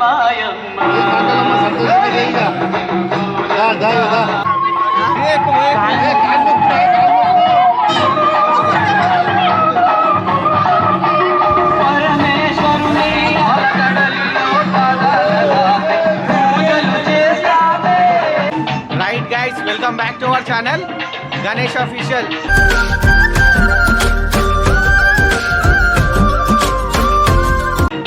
మాయమ్మ. Right guys welcome back to our channel Ganesh official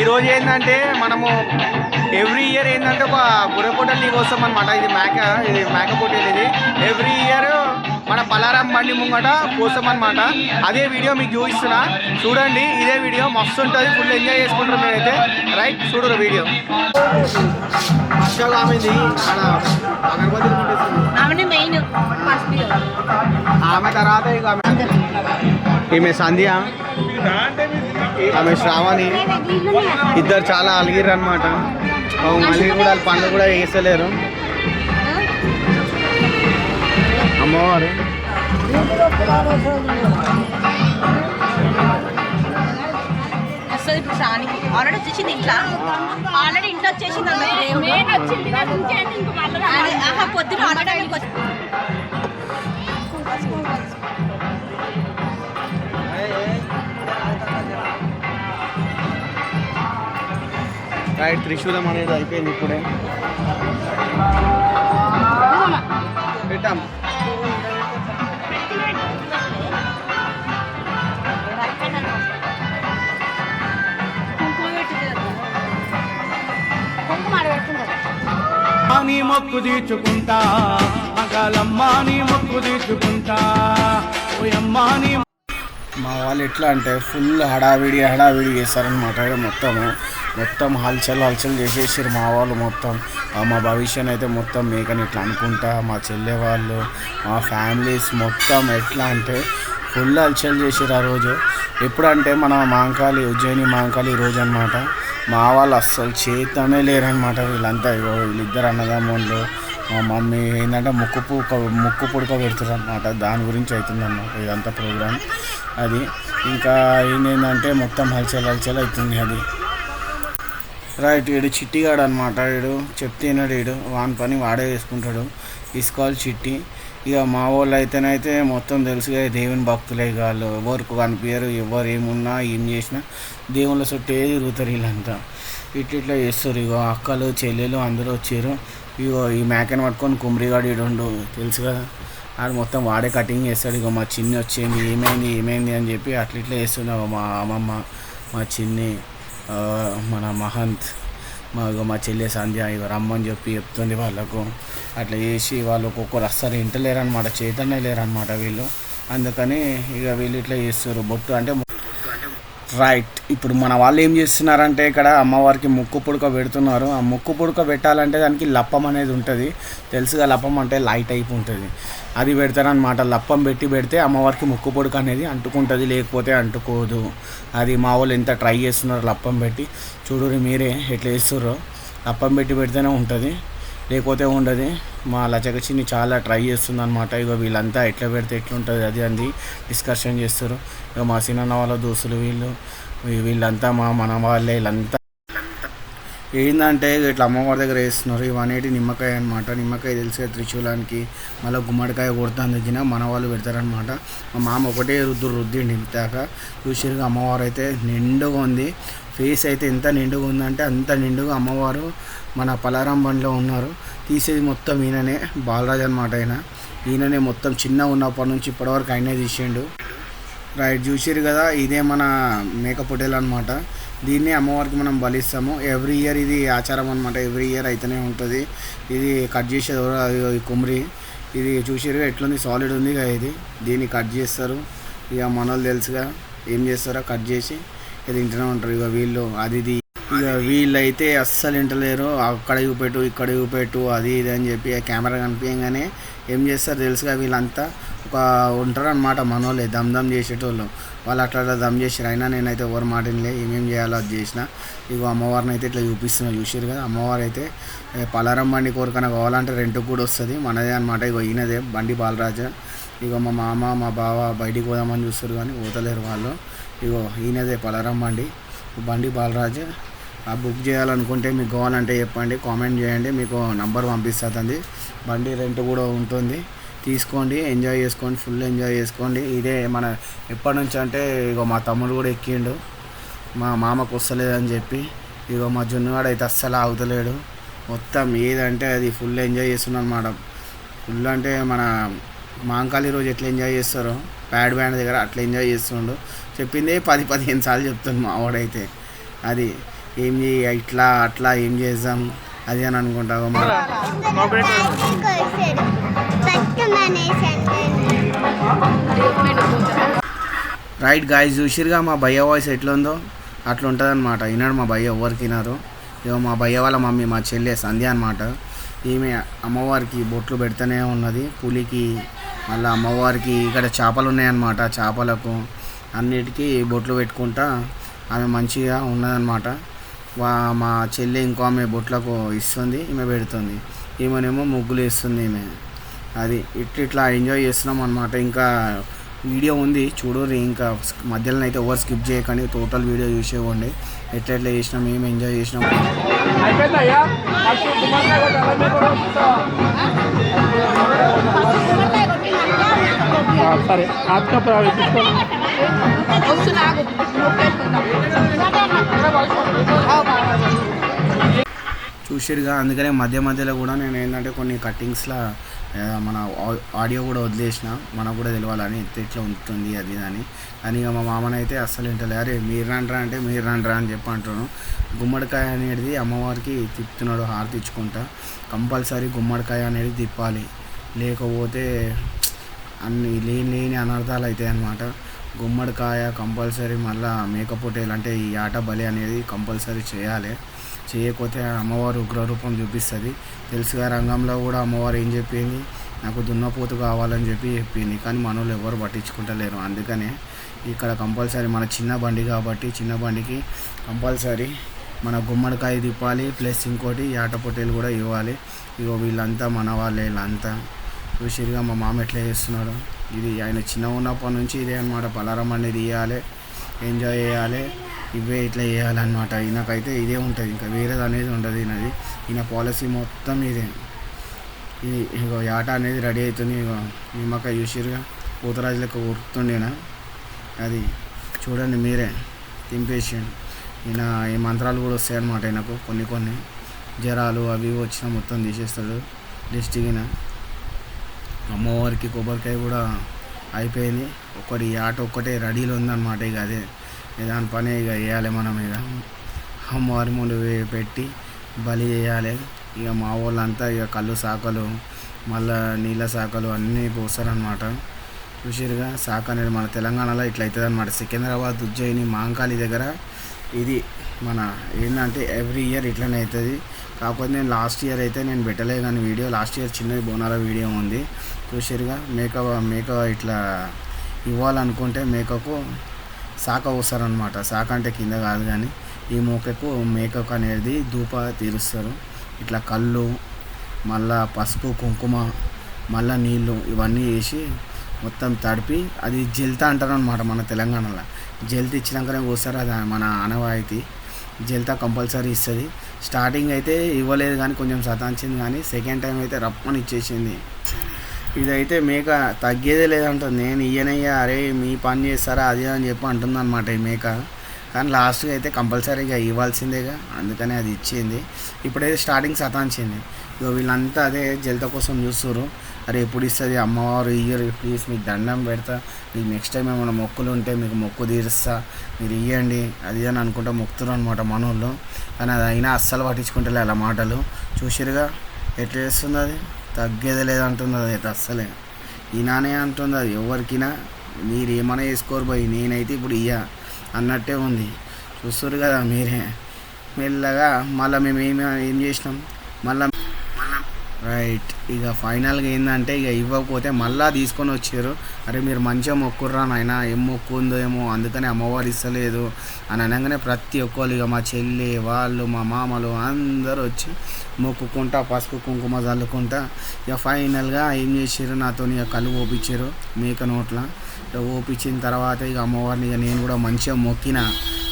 ఈరోజు ఏంటంటే మనము ఎవ్రీ ఇయర్ ఏంటంటే ఒక బుర్రపోటల్ లీగ్ వస్తాం అనమాట ఇది మేక ఇది మేక పోటీలు ఇది ఎవ్రీ ఇయర్ మన పలారం బండి ముంగట కోసం అనమాట అదే వీడియో మీకు చూపిస్తున్నా. చూడండి ఇదే వీడియో. మస్తు ఉంటుంది. ఫుల్ ఎంజాయ్ చేసుకుంటారు మీరైతే. రైట్ చూడరు వీడియో. ఆమె తర్వాత ఇక ఈమె సంధ్య. ఆమె శ్రావణి. ఇద్దరు చాలా అలిగిర్రు అనమాట మళ్ళీ కూడా వాళ్ళ పనులు కూడా వేస్తలేరు. అమ్మవారు. వస్తుంది ఇప్పుడు శ్రావణికి ఆల్రెడీ వచ్చేసింది ఇంట్లో? ఆల్రెడీ ఇంట్లో వచ్చేసింది అన్నమాట పొద్దున ఆల్రెడీ రైట్ త్రిశూలం అనేది అయిపోయింది ఇప్పుడే. పెట్టాం నీ మొక్కు తీర్చుకుంటా మగాలమ్మ నీ మొక్కు తీర్చుకుంటా ఓయమ్మ నీ మా వాళ్ళు ఎట్లా అంటే ఫుల్ హడావిడి హడావిడి చేస్తారనమాట మొత్తము మొత్తం హల్చల్ హల్చల్ చేసేసారు మా వాళ్ళు మొత్తం. మా భవిష్యత్ అయితే మొత్తం మేకని ఇట్లా అనుకుంటా మా చెల్లె వాళ్ళు మా ఫ్యామిలీస్ మొత్తం ఎట్లా అంటే ఫుల్ హల్చల్ చేసారు ఆ రోజు. ఎప్పుడంటే మన మాంకాళి ఉజ్జయిని మాంకాళి రోజు అనమాట మా వాళ్ళు అస్సలు చేతనే లేరనమాట వీళ్ళంతా. వీళ్ళిద్దరు అన్నదమ్ముళ్ళు మా మమ్మీ ఏంటంటే ముక్కు పుడక ముక్కు పుడక పెడుతుంది అనమాట దాని గురించి అవుతుంది అన్నమాట ఇదంతా ప్రోగ్రామ్. అది. ఇంకా ఏంటంటే మొత్తం హల్చల్ హల్చల్ అవుతుంది అది. రైట్ వీడు చిట్టిగాడు అనమాట వీడు చెప్తేనాడు వీడు. వాని పని వాడే వేసుకుంటాడు తీసుకోవాలి చిట్టి. ఇక మా వాళ్ళు అయితేనైతే మొత్తం తెలుసుగా దేవుని భక్తులే కాళ్ళు వాళ్ళు. ఎవరికి కనిపించరు ఎవరు ఏమున్నా ఏం చేసినా దేవుళ్ళ చుట్టే తిరుగుతారు వీళ్ళంతా. ఇట్లా ఇట్లా చేస్తారు. ఇగో అక్కలు చెల్లెలు అందరూ వచ్చారు. ఇగో ఈ మేకని పట్టుకొని కుమ్రిగాడు ఈడుండు. తెలుసు కదా? ఆడు మొత్తం వాడే కటింగ్ చేస్తాడు. ఇక మా చిన్ని వచ్చింది ఏమైంది ఏమైంది అని చెప్పి అట్లా ఇట్లా చేస్తున్నావు మా అమ్మమ్మ మా చిన్ని మన మహంత్ మా ఇగో మా చెల్లె సంధ్య ఇక రమ్మని చెప్పి చెప్తుంది వాళ్ళకు. అట్లా చేసి వాళ్ళు ఒక్కొక్కరు అస్సలు ఇంటలేరు అనమాట చైతన్య లేరనమాట వీళ్ళు. అందుకని ఇక వీళ్ళు ఇట్లా చేస్తారు బొట్టు అంటే రైట్ ఇప్పుడు మన వాళ్ళు ఏం చేస్తున్నారంటే ఇక్కడ అమ్మవారికి ముక్కు పుడక పెడుతున్నారు. ఆ ముక్కు పుడక పెట్టాలంటే దానికి లప్పం అనేది ఉంటుంది. తెలుసుగా లప్పం అంటే లైట్ అయిపో ఉంటుంది. అది పెడతారనమాట లప్పం పెట్టి పెడితే అమ్మవారికి ముక్కు పుడక అనేది అంటుకుంటుంది లేకపోతే అంటుకోదు. అది మా వాళ్ళు ఎంత ట్రై చేస్తున్నారు లప్పం పెట్టి. చూడు మీరే ఎట్లా చేస్తుర్రో. లప్పం పెట్టి పెడితేనే ఉంటుంది. లేకపోతే ఉండదు. మా లచకచిని చాలా ట్రై చేస్తుంది అనమాట ఇక వీళ్ళంతా ఎట్లా పెడితే ఎట్లుంటుంది అది అంది. డిస్కషన్ చేస్తారు. ఇక మా సిన్న వాళ్ళ దోస్తులు వీళ్ళు వీళ్ళంతా మా మన వాళ్ళే వీళ్ళంతా. ఏంటంటే ఇట్లా అమ్మవారి దగ్గర వేస్తున్నారు ఇవన్నీ నిమ్మకాయ అనమాట నిమ్మకాయ తెలిసే త్రిశూలానికి మళ్ళీ గుమ్మడికాయ కొడతాను దగ్గర మన వాళ్ళు పెడతారనమాట మా మామ ఒకటే రుద్దు రుద్ది నింపాక చూసిరుగా అమ్మవారు అయితే నిండుగా ఉంది. ఫేస్ అయితే ఎంత నిండుగా ఉందంటే అంత నిండుగా అమ్మవారు మన పలారం బండిలో ఉన్నారు. తీసేది మొత్తం ఈయననే బాలరాజ్ అనమాట ఆయన. ఈయననే మొత్తం చిన్న ఉన్నప్పటి నుంచి ఇప్పటివరకు ఆయనే తీసిండు. రైట్ చూసిరు కదా ఇదే మన మేక అనమాట దీన్ని అమ్మవారికి మనం బలిస్తాము. ఎవ్రీ ఇయర్ ఇది ఆచారం అనమాట ఎవ్రీ ఇయర్ అయితేనే ఉంటుంది. ఇది కట్ చేసేది ఈ కుమ్రి. ఇది చూసిరు ఎట్లుంది? సాలిడ్ ఉంది కదా ఇది. దీన్ని కట్ చేస్తారు. ఇక మనోళ్ళు తెలుసుగా ఏం చేస్తారో కట్ చేసి తింటూనే ఉంటారు. ఇక వీళ్ళు అది ఇది. ఇక వీళ్ళైతే అస్సలు వింటలేరు అక్కడ చూపెట్టు ఇక్కడ చూపెట్టు అది ఇది అని చెప్పి ఆ కెమెరా కనిపించగానే ఏం చేస్తారు తెలుసుగా వీళ్ళంతా? ఒక ఉంటారు అనమాట మనోళ్ళే దమ్ దమ్ చేసేటోళ్ళు. వాళ్ళు అట్లా అట్లా దమ్ చేసారు అయినా నేనైతే ఎవరు మాటినలే ఏమేం చేయాలో అది చేసిన. ఇక అమ్మవారిని అయితే ఇట్లా చూపిస్తున్నా చూసారు కదా. అమ్మవారు అయితే పలారం బండి కోరికన కావాలంటే రెంట్కి కూడా వస్తుంది. మనదే అనమాట ఇగో ఈయనదే బండి బాలరాజ. ఇగో మా మామ మా బావ బయటికి పోదామని చూస్తారు కానీ పోతలేరు వాళ్ళు. ఇగో ఈయనదే పలారం బండి. బండి బాలరాజు. ఆ బుక్ చేయాలనుకుంటే మీకు కావాలంటే చెప్పండి కామెంట్ చేయండి మీకు నంబర్ పంపిస్తుంది బండి రెంట్ కూడా ఉంటుంది. తీసుకోండి ఎంజాయ్ చేసుకోండి ఫుల్ ఎంజాయ్ చేసుకోండి. ఇదే మన ఎప్పటి నుంచి అంటే ఇగో మా తమ్ముడు కూడా ఎక్కిండు. మా మామకు వస్తలేదని చెప్పి ఇగో మా జున్నుగాడు అయితే అస్సలు ఆగుతలేడు. మొత్తం ఏదంటే అది ఫుల్ ఎంజాయ్ చేస్తున్నాను మేడం. ఫుల్ అంటే మన మాంకాళి రోజు ఎట్లా ఎంజాయ్ చేస్తారో ప్యాడ్ బ్యాండ్ దగ్గర అట్లా ఎంజాయ్ చేస్తుండు. చెప్పిందే పది పదిహేను సార్లు చెప్తుంది మావాడైతే అది ఏం చేయ ఇట్లా అట్లా ఏం చేద్దాం అది అని అనుకుంటా రైట్ గాయస్ చూసిరుగా మా భయ్య వాయిస్ ఎట్లుందో? ఉందో అట్లా ఉంటుంది అనమాట విన్నాడు మా భయ్య ఎవరికి తినారు ఇక మా భయ్య వాళ్ళ మమ్మీ మా చెల్లె సంధ్య అనమాట ఈమె అమ్మవారికి బొట్లు పెడుతూనే ఉన్నది. పులికి మళ్ళీ అమ్మవారికి ఇక్కడ చేపలు ఉన్నాయన్నమాట. చేపలకు అన్నిటికీ బొట్లు పెట్టుకుంటా ఆమె మంచిగా ఉన్నదన్నమాట. వా మా చెల్లి ఇంకో ఆమె బొట్లకు ఇస్తుంది ఈమె పెడుతుంది. ఈమెనేమో ముగ్గులు వేస్తుంది ఈమె. అది ఇట్లా ఇట్లా ఎంజాయ్ చేస్తున్నాం అనమాట ఇంకా వీడియో ఉంది చూడరు ఇంకా మధ్యలో అయితే ఎవరు స్కిప్ చేయకండి టోటల్ వీడియో చూసేవ్వండి. ఎట్లా ఎట్లా చేసినాం ఏం ఎంజాయ్ చేసినాం. సరే చూసిరుగా అందుకనే మధ్య మధ్యలో కూడా నేను ఏంటంటే కొన్ని కట్టింగ్స్లో మన ఆడియో కూడా వదిలేసిన మనకు కూడా తెలియాలని ఎట్లా ఎట్లా ఉంటుంది అది అని కానీ ఇక మా మామనైతే అస్సలు వింటలే. అరే మీరు రండ్రా అంటే మీరు రండ్రా అని చెప్పి అంటున్నాను గుమ్మడికాయ అనేది అమ్మవారికి తిప్పుతున్నాడు హారతి ఇచ్చుకుంటా. కంపల్సరీ గుమ్మడికాయ అనేది తిప్పాలి. లేకపోతే అన్ని లేని లేని అనర్థాలు అవుతాయి అన్నమాట. గుమ్మడికాయ కంపల్సరీ మళ్ళీ మేకపోటేలు అంటే ఈ ఆట బలి అనేది కంపల్సరీ చేయాలి. చేయకపోతే అమ్మవారు ఉగ్రరూపం చూపిస్తుంది. తెలుసుగా రంగంలో కూడా అమ్మవారు ఏం చెప్పింది? నాకు దున్నపోతు కావాలని చెప్పి చెప్పింది. కానీ మనోళ్ళు ఎవరు పట్టించుకుంటలేరు. అందుకనే ఇక్కడ కంపల్సరీ మన చిన్న బండి కాబట్టి చిన్న బండికి కంపల్సరీ మన గుమ్మడికాయ తిప్పాలి. ప్లస్ ఇంకోటి ఆట పొట్టేలు కూడా ఇవ్వాలి. ఇగో వీళ్ళంతా మన వాళ్ళే వీళ్ళంతా. చూసిరుగా మా మామ ఎట్లా చేస్తున్నాడు. ఇది ఆయన చిన్న ఉన్నప్పటి నుంచి ఇదే అనమాట పలారం అనేది ఇవ్వాలి ఎంజాయ్ చేయాలి. ఇవే ఇట్లా చేయాలన్నమాట. ఈయనకైతే ఇదే ఉంటుంది. ఇంకా వేరేది అనేది ఉండదు ఈయనది. ఈయన పాలసీ మొత్తం ఇదే. ఇది ఇగో ఈ ఆట అనేది రెడీ అవుతుంది ఇగో నిమ్మకాయ చూసిరుగా పూతరాజులకు ఉరుకుతుండేనా అది చూడండి మీరే. తింపేసి ఈయన ఈ మంత్రాలు కూడా వస్తాయి అన్నమాట ఈయనకు. కొన్ని కొన్ని. జ్వరాలు అవి వచ్చిన మొత్తం తీసేస్తాడు. డిస్టిక్ అమ్మవారికి కొబ్బరికాయ కూడా అయిపోయింది. ఒకటి ఆట ఒక్కటే రెడీలో ఉందన్నమాట ఇక అదే. దాని పని ఇక వేయాలి మనం ఇక. అమ్మవారి ముందు పెట్టి బలి చేయాలి. ఇక మా వాళ్ళంతా ఇక కళ్ళు సాకలు మళ్ళా నీళ్ళ సాకలు అన్నీ పోస్తారనమాట చూసిరుగా సాక అనేది మన తెలంగాణలో ఇట్లా అవుతుంది అనమాట సికింద్రాబాద్ ఉజ్జయిని మాంకాళి దగ్గర ఇది మన ఏంటంటే ఎవ్రీ ఇయర్ ఇట్లనే అవుతుంది కాకపోతే నేను లాస్ట్ ఇయర్ అయితే నేను పెట్టలే కానీ వీడియో లాస్ట్ ఇయర్ చిన్నది బోనాల వీడియో ఉంది. చూసిరుగా మేక మేక ఇట్లా ఇవ్వాలనుకుంటే మేకకు శాఖ వస్తారనమాట శాఖ అంటే కింద కాదు కానీ ఈ మూకకు మేకకు అనేది ధూప తీరుస్తారు. ఇట్లా కళ్ళు మళ్ళా పసుపు కుంకుమ మళ్ళా నీళ్ళు ఇవన్నీ వేసి మొత్తం తడిపి అది జల్తా అంటారు అనమాట మన తెలంగాణలో. జల్త ఇచ్చినాకనే పోస్తారు. అది మన ఆనవాయితీ. జల్తా కంపల్సరీ ఇస్తుంది. స్టార్టింగ్ అయితే ఇవ్వలేదు కానీ కొంచెం సతాంచింది కానీ సెకండ్ టైం అయితే రప్పని ఇచ్చేసింది. ఇదైతే మేక తగ్గేదే లేదంటుంది నేను ఇయ్యనయ్యా అరే మీ పని చేస్తారా అది అని చెప్పి అంటుంది అనమాట ఈ మేక. కానీ లాస్ట్గా అయితే కంపల్సరీగా ఇవ్వాల్సిందేగా. అందుకనే అది ఇచ్చింది. ఇప్పుడైతే స్టార్టింగ్ సతాంచింది. ఇక వీళ్ళంతా అదే జలత కోసం చూస్తారు అరే ఎప్పుడు ఇస్తుంది? అమ్మవారు ఇయ్యరు. ప్లీజ్ మీకు దండం పెడతా. మీకు నెక్స్ట్ టైం ఏమైనా మొక్కులు ఉంటే మీకు మొక్కు తీరుస్తా. మీరు ఇవ్వండి అది అని అనుకుంటా మొక్కుతారు అనమాట మనోళ్ళు. కానీ అది అయినా అస్సలు పట్టించుకుంటలే అలా మాటలు. చూసిరుగా ఎట్లా చేస్తుంది అది? తగ్గేది లేదంటుంది అది అయితే అస్సలే. ఈనానే అంటుంది అది ఎవరికినా మీరు ఏమైనా వేసుకోరు పోయి నేనైతే ఇప్పుడు ఇయ్య అన్నట్టే ఉంది. చూస్తారు కదా మీరే. మెల్లగా మళ్ళీ మేము ఏమి ఏం చేసినాం? మళ్ళీ రైట్ ఇక ఫైనల్గా ఏంటంటే ఇక ఇవ్వకపోతే మళ్ళా తీసుకొని వచ్చారు. అరే మీరు మంచిగా మొక్కుర్రా నాయన ఏం మొక్కుందో ఏమో అందుకనే అమ్మవారు ఇస్తలేదు అని అనగానే ప్రతి ఒక్కరు ఇక మా చెల్లి వాళ్ళు మా మామలు అందరూ వచ్చి మొక్కుకుంటా పసుపు కుంకుమ చల్లుకుంటా ఇక ఫైనల్గా ఏం చేసారు నాతో ఇక కళ్ళు ఓపించారు మేక నోట్ల. ఇక ఓపించిన తర్వాత ఇక అమ్మవారిని ఇక నేను కూడా మంచిగా మొక్కిన.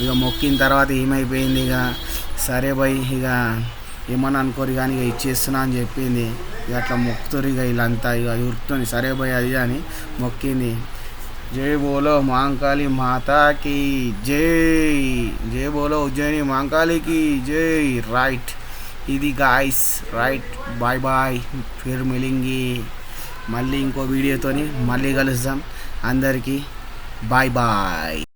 ఇక మొక్కిన తర్వాత ఏమైపోయింది? ఇక సరే భయ్ ఇక ఏమని అనుకోరు కానీ ఇక ఇచ్చేస్తున్నా అని చెప్పింది. ఇక అట్లా మొక్కుతారు ఇక వీళ్ళంతా ఇక ఉరుకుతుంది సరే భయ్ అది అని మొక్కింది. జై బోలో మాంకాళి మాతాకి జై. జై బోలో ఉజ్జయిని మాంకాళికి జై. రైట్. ఇది guys right. Bye bye. Phir మిలింగి. మళ్ళీ ఇంకో వీడియోతోని మళ్ళీ కలుద్దాం. అందరికీ బాయ్ బాయ్.